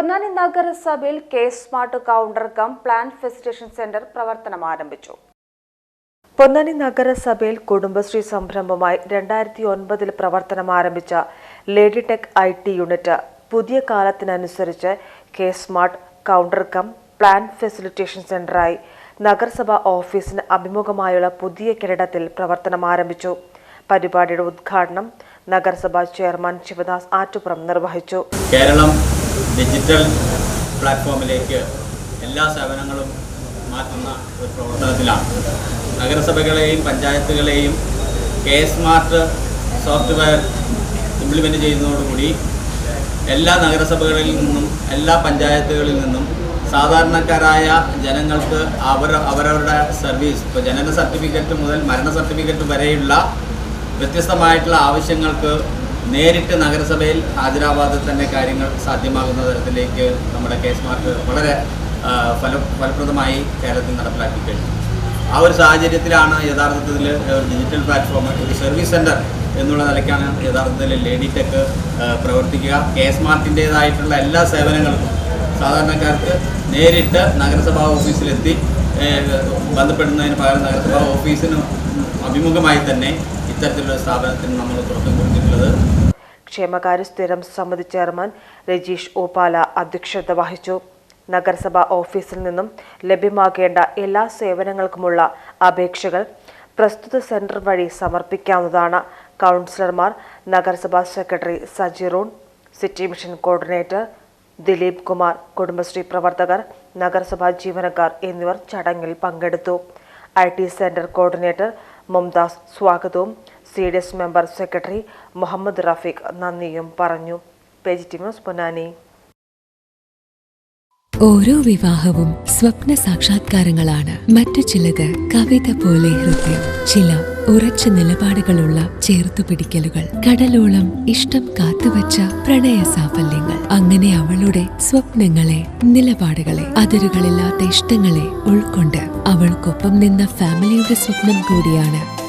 പൊന്നാനി നഗരസഭയിൽ K smart counter cum plan facilitation centre പ്രവർത്തനം ആരംഭിച്ചു. പൊന്നാനി നഗരസഭയിൽ കുടുംബശ്രീ സംരംഭമായി രണ്ടായിരത്തി ഒൻപതിൽ പ്രവർത്തനം ആരംഭിച്ച lady tech I T unit പുതിയ കാലത്തിനനുസരിച്ച് K smart counter cum plan facilitation സെന്ററായി നഗരസഭാ ഓഫീസിന് അഭിമുഖമായുള്ള പുതിയ കെട്ടിടത്തിൽ പ്രവർത്തനം ആരംഭിച്ചു. പരിപാടിയുടെ ഉദ്ഘാടനം നഗരസഭാ ചെയർമാൻ ശിവദാസ് ആറ്റുപുറം നിർവഹിച്ചു. കേരളം ഡിജിറ്റൽ പ്ലാറ്റ്ഫോമിലേക്ക് എല്ലാ സേവനങ്ങളും മാറ്റുന്ന ഒരു പ്രവർത്തനത്തിലാണ്. നഗരസഭകളെയും പഞ്ചായത്തുകളെയും കെ സ്മാർട്ട് സോഫ്റ്റ്വെയർ ഇംപ്ലിമെന്റ് ചെയ്യുന്നതോടുകൂടി എല്ലാ നഗരസഭകളിൽ നിന്നും എല്ലാ പഞ്ചായത്തുകളിൽ നിന്നും സാധാരണക്കാരായ ജനങ്ങൾക്ക് അവർ അവരവരുടെ സർവീസ് ഇപ്പോൾ ജനന സർട്ടിഫിക്കറ്റ് മുതൽ മരണ സർട്ടിഫിക്കറ്റ് വരെയുള്ള വ്യത്യസ്തമായിട്ടുള്ള ആവശ്യങ്ങൾക്ക് നേരിട്ട് നഗരസഭയിൽ ഹാജരാവാതെ തന്നെ കാര്യങ്ങൾ സാധ്യമാകുന്ന തരത്തിലേക്ക് നമ്മുടെ കെ സ്മാർട്ട് വളരെ ഫല ഫലപ്രദമായി കേരളത്തിൽ നടപ്പിലാക്കി കഴിഞ്ഞു. ആ ഒരു സാഹചര്യത്തിലാണ് യഥാർത്ഥത്തിൽ ഡിജിറ്റൽ പ്ലാറ്റ്ഫോം ഒരു സർവീസ് സെന്റർ എന്നുള്ള നിലയ്ക്കാണ് യഥാർത്ഥത്തിൽ ലേഡി ടെക് പ്രവർത്തിക്കുക. കെ സ്മാർട്ടിന്റേതായിട്ടുള്ള എല്ലാ സേവനങ്ങൾക്കും സാധാരണക്കാർക്ക് നേരിട്ട് നഗരസഭാ ഓഫീസിലെത്തി ബന്ധപ്പെടുന്നതിന് പകരം നഗരസഭാ ഓഫീസിന് അഭിമുഖമായി തന്നെ ഇത്തരത്തിലുള്ള സ്ഥാപനത്തിന് നമ്മൾ തുറന്നു കൊടുത്തിട്ടുള്ളത് ക്ഷേമകാര്യ സ്ഥിരം സമിതി ചെയർമാൻ രജീഷ് ഓപാല അധ്യക്ഷത വഹിച്ചു. നഗരസഭ ഓഫീസിൽ നിന്നും ലഭ്യമാകേണ്ട എല്ലാ സേവനങ്ങൾക്കുമുള്ള അപേക്ഷകൾ പ്രസ്തുത സെന്റർ വഴി സമർപ്പിക്കാവുന്നതാണ്. കൗൺസിലർമാർ നഗരസഭാ secretary Sajiroon city mission coordinator Dileep Kumar Kudumbashree പ്രവർത്തകർ നഗരസഭാ ജീവനക്കാർ എന്നിവർ ചടങ്ങിൽ പങ്കെടുത്തു. I T centre coordinator Mumtaz സ്വാഗതവും C D S member secretary Muhammad Rafeeq നന്ദിയും പറഞ്ഞു. Page T Ponnani. ഓരോ വിവാഹവും സ്വപ്ന സാക്ഷാത്കാരങ്ങളാണ്. മറ്റു ചിലത് കവിത പോലെ ഹൃദയം ചില ഉറച്ച നിലപാടുകളുള്ള ചേർത്തുപിടിക്കലുകൾ കടലോളം ഇഷ്ടം കാത്തുവച്ച പ്രണയ സാഫല്യങ്ങൾ. അങ്ങനെ അവളുടെ സ്വപ്നങ്ങളെ നിലപാടുകളെ അതിരുകളില്ലാത്ത ഇഷ്ടങ്ങളെ ഉൾക്കൊണ്ട് അവൾക്കൊപ്പം നിന്ന ഫാമിലിയുടെ സ്വപ്നം കൂടിയാണ്